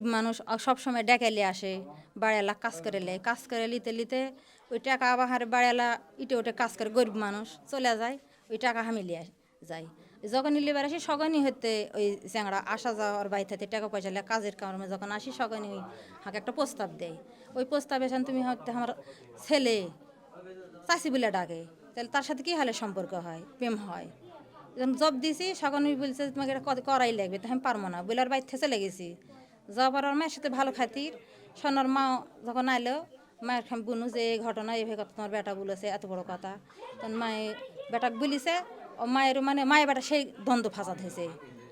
মানুষ সবসময় ডেকে আসে, বাড়িওয়ালা কাজ করে লে। কাজ করে লিতে লিতে ওই টাকা আবার বাড়িওয়ালা ইটে ওটে কাজ করে, গরিব মানুষ চলে যায়, ওই টাকা আমি লিয়ে যাই যখন লিবার আসি, সগনই হতে ওই চ্যাংড়া আসা যাওয়ার বাড়ি থেকে টাকা পয়সা লিয়ে কাজের কারণে যখন আসি, সগনই ওই হাঁকে একটা প্রস্তাব দেয়। ওই প্রস্তাবে এসে তুমি হয়তো আমার ছেলে চাষি বলে ডাকে, তাহলে তার সাথে কী হালে সম্পর্ক হয়, প্রেম হয়? জব দিছি, সগনই বলছে, তোমাকে এটা করাই লাগবে, তো আমি পারব না বলে আর থেকে চলে গেছি। যাওয়ার পর মায়ের সাথে ভালো খাতির। সোনার মা যখন আইলো, মায়ের খাম বুনু যে এই ঘটনা এইভাবে কথা তোমার বেটা বলেছে, এত বড় কথা। তখন মায়ে বেটাক বলিছে, ও মায়ের মানে মায়ের বেটা সেই দ্বন্দ্ব ফাঁসাদ হয়েছে।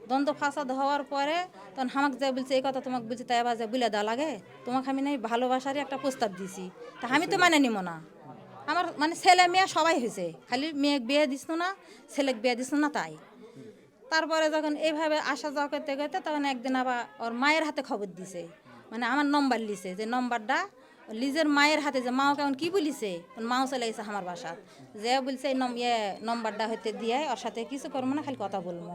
দ্বন্দ্ব ফাঁসাদ হওয়ার পরে তখন হামাক যা বলছে, এই কথা তোমাকে বলছি তাই আবার যা বলে দেওয়া লাগে, তোমাকে আমি নাই ভালোবাসারই একটা প্রস্তাব দিছি। তা আমি তো মানে নিব না। আমার মানে ছেলে মেয়ে সবাই হয়েছে। খালি মেয়ে বিয়ে দিস না, ছেলেকে বিয়ে দিস না, তাই। তারপরে যখন এইভাবে আসা যাওয়া করতে করতে তখন একদিন আবার ওর মায়ের হাতে খবর দিছে। মানে আমার নম্বর লিছে যে নম্বরটা লিজের মায়ের হাতে যে মাও কেমন কি বলিছে? মাও চলে গেছে আমার বাসাত। যে বলছে ইয়ে নম্বরটা হইতে দিয়ে ওর সাথে কিছু করব না, খালি কথা বলব।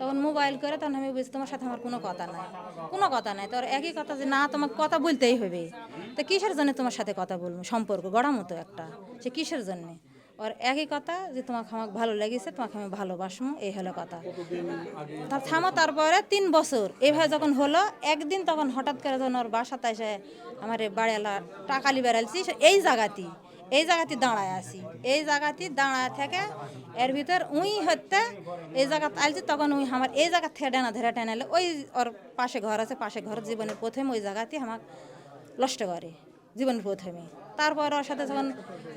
তখন মোবাইল করে তখন আমি বলছি, তোমার সাথে আমার কোনো কথা নাই। কোনো কথা নাই। তোর একই কথা যে, না, তোমাকে কথা বলতেই হবে। তো কিসের জন্য তোমার সাথে কথা বলব? সম্পর্ক গড়া মতো একটা। সে কিসের জন্যে? ওর একই কথা যে তোমাকে আমাকে ভালো লেগেছে, তোমাকে আমি ভালোবাসবো, এই হলো কথা। তার থামো তারপরে তিন বছর। এইভাবে যখন হলো, একদিন তখন হঠাৎ করে যখন ওর বাসাতে এসে আমার বাড়িওয়ালা টাকালি বেড়ালছি এই জায়গাতে এই জায়গাতে দাঁড়ায় আছি। এই জায়গাতে দাঁড়ায় থেকে এর ভিতর উই হতে এই জায়গা আলছি তখন উই আমার এই জায়গা থেকে ডানা ধরে টেনালে ওই ওর পাশে ঘর আছে, পাশে ঘর, জীবনের প্রথম ওই জায়গাতে আমার নষ্ট করে। জীবনের প্রথমে। তারপর ওর সাথে যখন,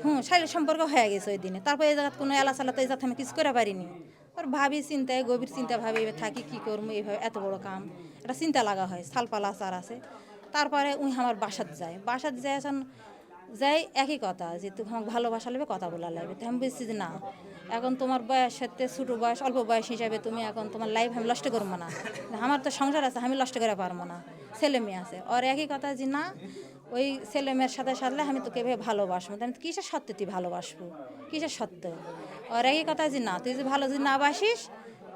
হুম, শারীরিক সম্পর্ক হয়ে গেছে ওই দিনে। তারপর এই জায়গায় কোনো এলা সালা তো এই জায়গাতে আমি কিছু করে পারিনি। ওর ভাবি চিন্তায়, গভীর চিন্তা ভাবি থাকি কী করব, এইভাবে এত বড় কাম। এটা চিন্তা লাগা হয় সালপালা চার আছে। তারপরে উই আমার বাসাত যায়। বাসাত যায় এখন যাই একই কথা, যে তুমি আমাকে ভালোবাসা লাগবে, কথা বলা লাগবে। তো আমি বুঝছি যে না, এখন তোমার বয়স সাথে ছোটো বয়স, অল্প বয়স হিসাবে তুমি এখন তোমার লাইফ আমি নষ্ট করব না। আমার তো সংসার আছে, আমি নষ্ট করে পারব না। ছেলে মেয়ে আছে। ওর একই কথা যে না ওই ছেলে মেয়ের সাথে সাথে আমি তোকে এভাবে ভালোবাসবো। তাহলে কিসের সত্যি তুই ভালোবাসবো? কিসের সত্য? ওর একই কথা যে না তুই যে ভালো যদি না বাসিস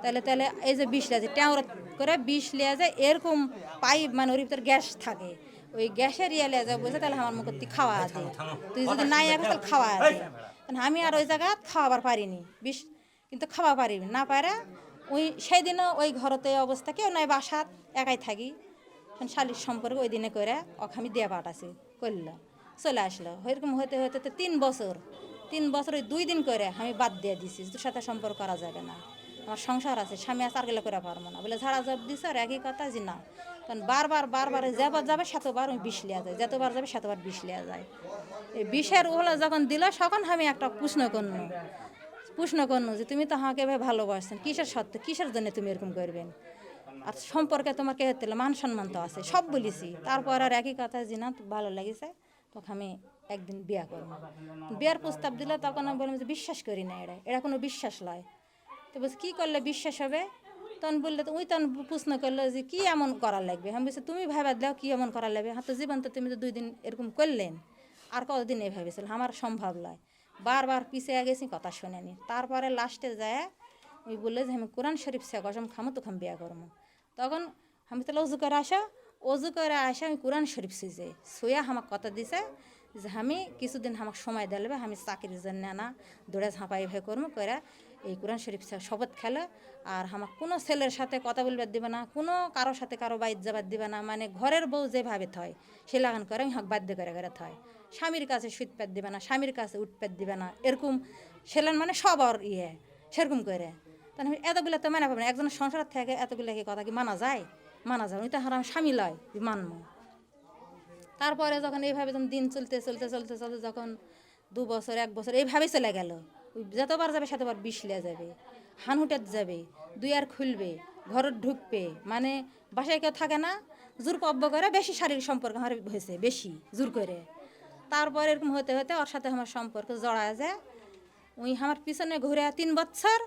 তাহলে তাহলে এই যে বিষ লিয়া যায় ট্যাঁড় করে বিষ লিয়া যায় এরকম পাইপ মানে ওর ভিতরে গ্যাস থাকে। ওই গ্যাসের ইয়ে লিয়া যায় বলছে তাহলে আমার মুখে তুই খাওয়া আছে তুই যদি নাই এখন তাহলে খাওয়া আছে আমি আর ওই জায়গা খাওয়াবার পারিনি বিষ কিন্তু খাওয়া পারিনি না পারে ওই সেই দিনও ওই ঘরতে অবস্থা কেউ নয় বাসাত একাই থাকি। এখন শালির সম্পর্ক ওই দিনে করে আমি দিয়ে পাঠাছি করল চলে আসলো। ওইরকম হতে হতে তো তিন বছর। তিন বছর ওই দুই দিন করে আমি বাদ দিয়ে দিছি তোর সাথে সম্পর্ক করা যাবে না। আমার সংসার আছে, স্বামী আছে আর গেলে করে পারব না। বলে ঝাড়া জব দিছে আর একই কথা যে না। কারণ বারবার বারবার যেবার যাবে সেতবার ওই বিষ লিয়া যায়। যতবার যাবে সেতবার বিষ লিয়া যায়। এই বিষের ওহলা যখন দিল, তখন আমি একটা প্রশ্ন করনু। প্রশ্ন করনু যে, তুমি তো আমাকে এভাবে ভালোবাসছেন, কিসের সত্য কিসের জন্য তুমি এরকম করবেন? আর সম্পর্কে তোমাকে হতে মান সম্মান তো আছে, সব বলেছি। তারপর আর একই কথা যে না ভালো লেগেছে, তোকে আমি একদিন বিয়া করব। বিয়ার প্রস্তাব দিলে তখন আমি বললাম যে, বিশ্বাস করি না এটা এটা কোনো বিশ্বাস নয় তো বলছি, কী করলে বিশ্বাস হবে? তখন বললে তো ওই তখন প্রশ্ন করল যে, কী এমন করা লাগবে? আমি বলছি, তুমি ভাবা দাও কী এমন করা লাগবে? হ্যাঁ তো জীবন তো তুমি তো দুই দিন এরকম করলেন, আর কতদিন এভাবে ছিল? আমার সম্ভব নয় বারবার পিছিয়ে গেছি, কথা শোনেনি। তারপরে লাস্টে যায়, ওই বললে যে, আমি কোরআন শরীফ সে কসম খামো, তোকে আমি বিয়া করব। তখন আমি তাহলে অজু করে আসা অজু করে আসা আমি কোরআন শরীফ শুয়েছে শুয়ে আমাকে কথা দিছে যে আমি কিছুদিন আমাকে সময় দিলবে আমি চাকরির জন্য না, দৌড়ে ঝাঁপাই ভাই করব করে এই কোরআন শরীফ শপথ খেলে। আর আমাকে কোনো ছেলের সাথে কথা বলবার দিবে না, কোনো কারোর সাথে কারও বাইর যাবার দিবে না মানে ঘরের বউ যেভাবে থয়, সে লাগান করে আমি হাঁক বাধ্য করে করে থয়। স্বামীর কাছে পেট দিবে না, স্বামীর কাছে উঠ পেট দিবে না, এরকম ছেলেন মানে সব আর ইয়ে সেরকম করে। তাহলে আমি এতগুলো তো মানা পাবো না। একজনের সংসার থেকে এতগুলো কি কথা কি মানা যায়? মানা যায় উনি তো হারাম স্বামী লয় মানবো। তারপরে যখন এইভাবে যখন দিন চলতে চলতে চলতে চলতে যখন দু বছর, এক বছর, এইভাবেই চলে গেল। যতবার যাবে সেতবার বিষ লিয়া যাবে হানহুটের যাবে, দুই আর খুলবে, ঘর ঢুকবে। মানে বাসায় কেউ থাকে না, জোর পব্য করে বেশি শারীরিক সম্পর্ক আমার হয়েছে, বেশি জোর করে। তারপর এরকম হতে হতে ওর সাথে আমার সম্পর্ক জড়া যায়। ওই আমার পিছনে ঘুরে তিন বছর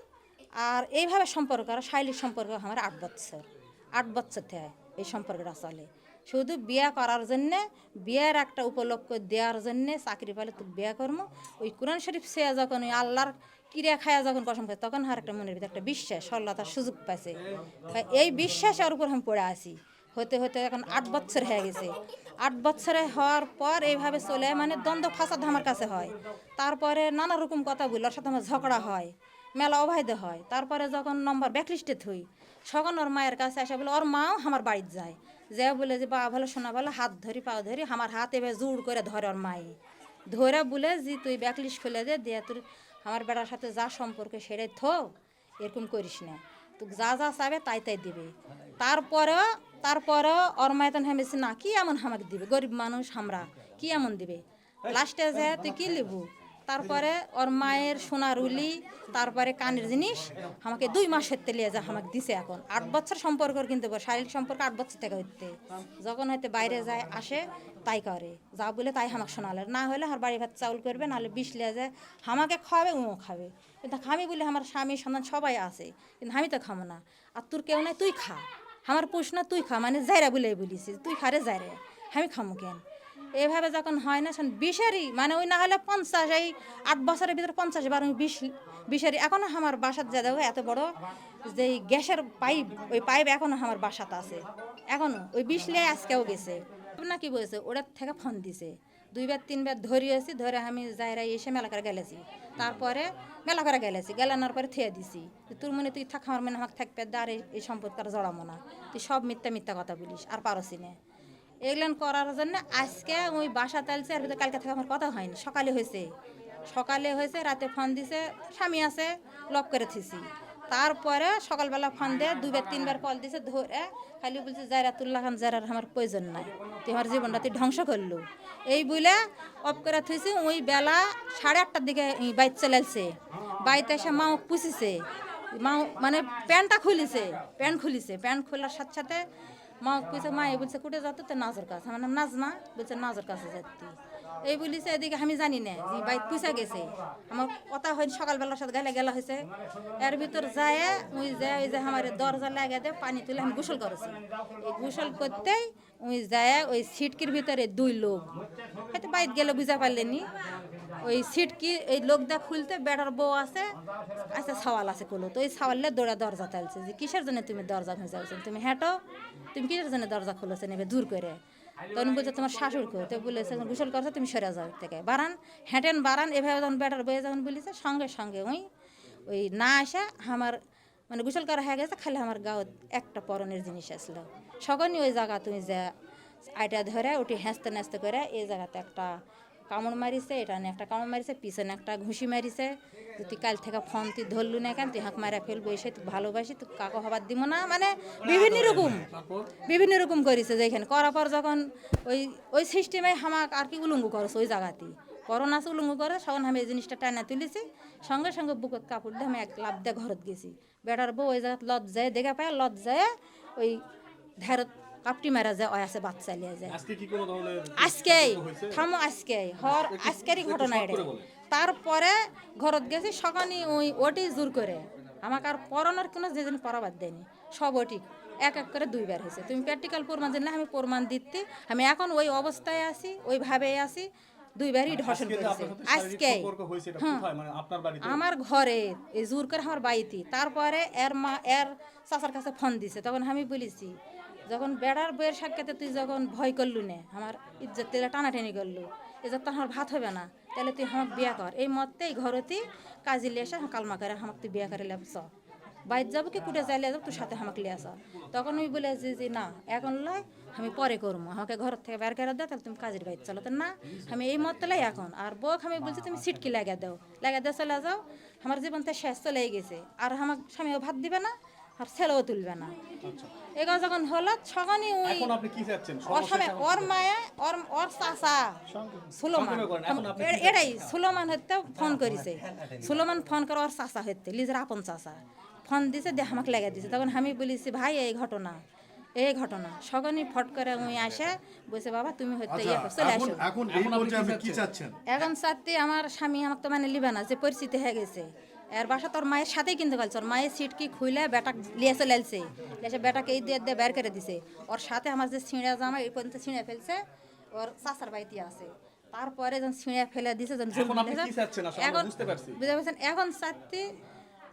আর এইভাবে সম্পর্ক, আর শারীরিক সম্পর্ক আমার আট বছর আট বছর থেকে এই সম্পর্কটা চলে। শুধু বিয়ে করার জন্যে, বিয়ের একটা উপলক্ষ দেওয়ার জন্যে চাকরি পেলে তো বিয়ে করব। ওই কোরআন শরীফ সে যখন ওই আল্লাহর কিরিয়া খায়া যখন কসম খায় তখন আর একটা মনের ভিতরে একটা বিশ্বাস, সরলতার সুযোগ পাইছে। এই বিশ্বাসের উপর আমি পড়ে আছি। হতে হতে এখন আট বছর হয়ে গেছে। আট বছরে হওয়ার পর এইভাবে চলে মানে দ্বন্দ্ব, ফাসাদ আমার কাছে হয়। তারপরে নানা রকম কথা বলি, ওর সাথে আমার ঝগড়া হয়। মেলা অবাহিত হয়। তারপরে যখন নম্বর ব্যাকলিস্টে থুই সখন ওর মায়ের কাছে আসে বলে ওর মাও আমার বাড়িতে যায়। যে বলে যে বা ভালো শোনা ভালো হাত ধরি পা ধরি আমার হাত এবার জোর করে ধরে ওর মায়ে। ধরে বলে যে তুই ব্যাকলিস্ট খুলে দে দিয়ে তোর আমার বেড়ার সাথে যা সম্পর্ক সেটাই থো এরকম করিস না। তো যা যা চাবে তাই তাই দিবে। তারপরেও তারপরেও ওর মায়তন হেমেছি না কি এমন আমাকে দিবে? গরিব মানুষ আমরা কি এমন দিবে? লাস্টে যে তুই কি লিবু? তারপরে ওর মায়ের সোনার উলি, তারপরে কানের জিনিস, আমাকে দুই মাস হতে লিয়ে যা আমাকে দিছে এখন। আট বছর সম্পর্ক কিন্তু শারীরিক সম্পর্ক আট বছর থেকে হইতে। যখন হয়তো বাইরে যায়, আসে, তাই করে। যা বলে তাই আমাকে শোনালে। না হলে আমার বাড়ি ভাত চাউল করবে, নাহলে বিষ লিয়ে যায়। আমাকে খাওয়াবে উমো খাবে। কিন্তু আমি বলি, আমার স্বামী, সন্তান সবাই আছে। কিন্তু আমি তো খাব না। আর তোর কেউ নাই, তুই খা। আমার প্রশ্ন, তুই খা। মানে যাইরা বলে বলিস তুই খারে যাইরে। আমি খামো কেন? এভাবে যখন হয় না শোন বিশারি মানে ওই না হলে পঞ্চাশ, এই আট বছরের ভিতরে পঞ্চাশ বার আমি বিশ বিশারি এখনও আমার বাসাত যা দেবো এত বড় যে গ্যাসের পাইপ, ওই পাইপ এখনও আমার বাসাতে আছে। এখনও ওই বিষ লিয়ে আজকেও গেছে। না কি বলছে, ওটার থেকে ফোন দিছে। দুইবার, তিনবার ধরিয়েছি ধরে আমি যাইরা এসে মেলা করে গেলেছি। তারপরে মেলা করে গেলেছি গেলানোর পরে থেয়ে দিছি। তোর মনে, তুই থাক, আমার মনে, আমাকে থাকবে, আর এই- সম্পর্ক আর জড়াবো না। তুই সব মিথ্যা মিথ্যা কথা বলিস, আর পারসি না। এগুলান করার জন্য আজকে ওই বাসা তালছে, আর কালকে থেকে আমার কথা হয়নি। সকালে হয়েছে। সকালে হয়েছে, রাতে ফোন দিছে, স্বামী আছে, লক করে থিছি তারপরে সকালবেলা ফোন দিয়ে দুবার তিনবার কল দিছে, ধরে খালি বলছে যারা তুল্লা খান যারার আমার প্রয়োজন নাই। তুই আমার জীবনটা, তুই ধ্বংস করলু। এই বলে অফ করে থুইছি, ওই বেলা সাড়ে আটটার দিকে বাইক চলাইছে। বাইতে এসে মা পুষিছে। মা মানে প্যান্টটা খুলিছে, প্যান্ট খুলিছে। প্যান্ট খোলার সাথে সাথে মা কইছে, মা এই বলছে, কুটে যাতে তো? নাজর কাছে। নাম নাজমা, বলছে, নাজর কাছে যাচ্ছি। এই বলিছে, এদিকে আমি জানি না, যে বাইক পুষা গেছে। আমার কথা হয়নি সকালবেলার সাথে গেলে গেলা হয়েছে এর ভিতর যায়, ওই যায় ওই যে আমার দরজা লাগে দে পানি তুলে আমি গোসল করেছি। এই গোসল করতেই ওই যায়, ওই সিটকির ভিতরে দুই লোক। হয়তো বাইক গেলে বুঝা পারলেনি। ওই সিট সিটকি এই লোকদা খুলতে বেটার বউ আছে আচ্ছা সওয়াল আছে কোলো তো ওই সওয়ালে দৌড়া দরজা তালছে যে কিসের জন্য তুমি দরজা খুঁজে যাচ্ছ? তুমি হেঁটো, তুমি কিসের জন্য দরজা খুলেছে নেবে দূর করে? তখন বলছে তোমার শাশুড় কো তো বলেছে গোসল করছে তুমি সরে যাও থেকে। বারান, হেঁটেন বারান, এভাবে যখন বেটার বয়ে যখন বলেছে সঙ্গে সঙ্গে ওই ওই না আসা আমার মানে গোসল করা হয়ে গেছে, খালি আমার গাঁত একটা পরনের জিনিস আসলো। সকলই ওই জায়গা তুমি যে, আইটা ধরে উঠে হেঁচতে নেচতে করে এই জায়গাতে একটা কামড় মারিছে, এটা একটা কামড় মারিছে পিছনে একটা ঘুষি মারিছে। তুই কাল থেকে ফোন তুই ধরলু না কেন? তুই হাঁক মারা ফেলব এসে, তুই ভালোবাসি তুই কাকো হবার দিব না। মানে বিভিন্ন রকম বিভিন্ন রকম করেছে যেখানে করার পর যখন ওই ওই সিস্টেমে হামাক আর কি উলঙ্গ করছে ওই জায়গাতে। করোনা উলঙ্গ করে, তখন আমি এই জিনিসটা টানা তুলেছি। সঙ্গে সঙ্গে বুকত কাপড় দিয়ে আমি এক লাভ দিয়ে ঘরত গেছি। বেটার বউ ওই জায়গাত লজ যায় দেখা পায় লজ যায় ওই ধারত কাপটি মারা যায় ওই আছে বাচ্চা লিয়ে যায়। আজকে কি কোনো ধরনের আজকেই থামো আজকে হর আজকেরই ঘটনা এটা তারপরে ঘরত গেছি সকালে ওই ওটি জোর করে। আমাকে আর পড়ানোর কোনো যে জিনিস পড়াবার দেয়নি সব ওটি। এক এক করে দুইবার হয়েছে। তুমি প্র্যাকটিক্যাল প্রমাণ জানলে আমি প্রমাণ দিতে আমি এখন ওই অবস্থায় আছি ওইভাবেই আছি দুইবারই ধর্ষণ আজকে করেছে। আজকে হ্যাঁ। মানে আপনার বাড়িতে? আমার ঘরে এই জোর করে আমার বাড়িতে। তারপরে এর মা এর চাচার কাছে ফোন দিছে তখন আমি বলেছি যখন বেড়ার বইয়ের সাক্ষাতে তুই যখন ভয় করলু নে, আমার ইজ্জত তেলে টানাটানি করলু এজত তো আমার ভাত হবে না, তাহলে তুই আমাকে বিয়া কর। এই মতে এই ঘরতে কাজে লিয়ে এসে কালমা করে আমাকে তুই বিয়া করে লেবস বাইর যাব কি, কুটে যাই লিয়ে যাব, তোর সাথে আমাকে লিয়ে আসা তখন আমি বলে যে যে না, এখন লয়, আমি পরে করব আমাকে ঘর থেকে বের করে দাও, তাহলে তুমি কাজের বাইর চলো। তো না, আমি এই মত লাই এখন, আর বউক আমি বলছি, তুমি সিটকি লাগা দাও লাগা দিয়ে চলে যাও, আমার জীবন তো শেষ চলে গেছে, আর আমার স্বামীও ভাত দিবে না আর ছেলেও তুলবে না। এগুলো যখন হলো তখনই ওই এখন আপনি কি চাচ্ছেন? ওর মায়া ওর ওর চাচা সুলোমান। এটাই সুলোমান হইতে ফোন করেছে। সুলোমান ফোন করে ওর চাচা হইতে লিজের আপন চাচা। ফোন দিছে দিয়ে আমাকে লেগে দিছে। তখন আমি বলেছি ভাই এই ঘটনা এই ঘটনা। সগনি ফট করে আমি আসে বলছে বাবা তুমি হইতে আচ্ছা ইয়ে চলে এখন আসো। এখন সাথে আমার স্বামী আমাকে তো মানে লিবে না যে পরিস্থিতি হয়ে গেছে। এর বাসা তোর মায়ের সাথেই কিন্তু গেছে ওর মায়ের সিট কি খুলে বেটা লিয়ে চলে এলছে। এসে বেটাকে এই দিয়ে দিয়ে বের করে দিছে। ওর সাথে আমার যে ছিঁড়া জামা এই পর্যন্ত ছিঁড়ে ফেলছে। ওর চাচার বাড়িতে আছে। তারপরে যখন ছিঁড়ে ফেলে দিছে যখন এখন বুঝতে পারছেন এখন চাচ্ছি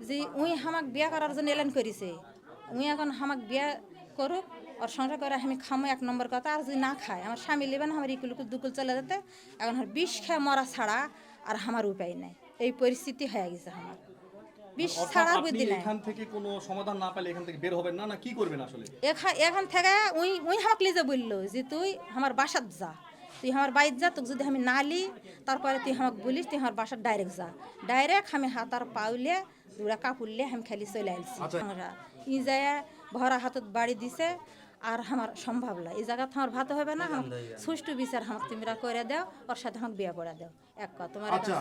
যে উই হামাক বিয়া করার জন্য এলান করেছে। উই এখন হামাক বিয়া করুক ওর সংসার করে আমি খামো এক নম্বর কথা। আর যদি না খায় আমার স্বামী নেবেন আমার ইকুলুকুল দুকুল চলে যেতে। এখন বিষ খেয়ে মরা ছাড়া আর আমার উপায় নাই। এই পরিস্থিতি হয়ে গেছে আমার। বিষ অর্থাৎ ছাড়া বুদ্ধি নাই। এখান থেকে কোনো সমাধান না পেলে এখান থেকে বের হবেন না? না কি করবেন আসলে? এখান থেকে উই উই আমাকে লিজে বলল যে তুই আমার বাসাত যা। তুই আমার বাড়িত যা তোকে যদি আমি না লি তারপরে তুই আমাকে বলিস তুই আমার বাসার ডাইরেক্ট যা। ডাইরেক্ট আমি হাতার পাউলে দুরা কাপুরলে আমি খালি চলে আসছি আচ্ছা। আমরা ই যায় ভরা হাতত বাড়ি দিছে আর আমার সম্ভব না এই জায়গা আমার ভাত হবে না সুষ্ঠু বিচার আমাকে তোমরা করে দাও ওর সাথে আমাকে বিয়ে করে দাও। এক কথা তোমার আচ্ছা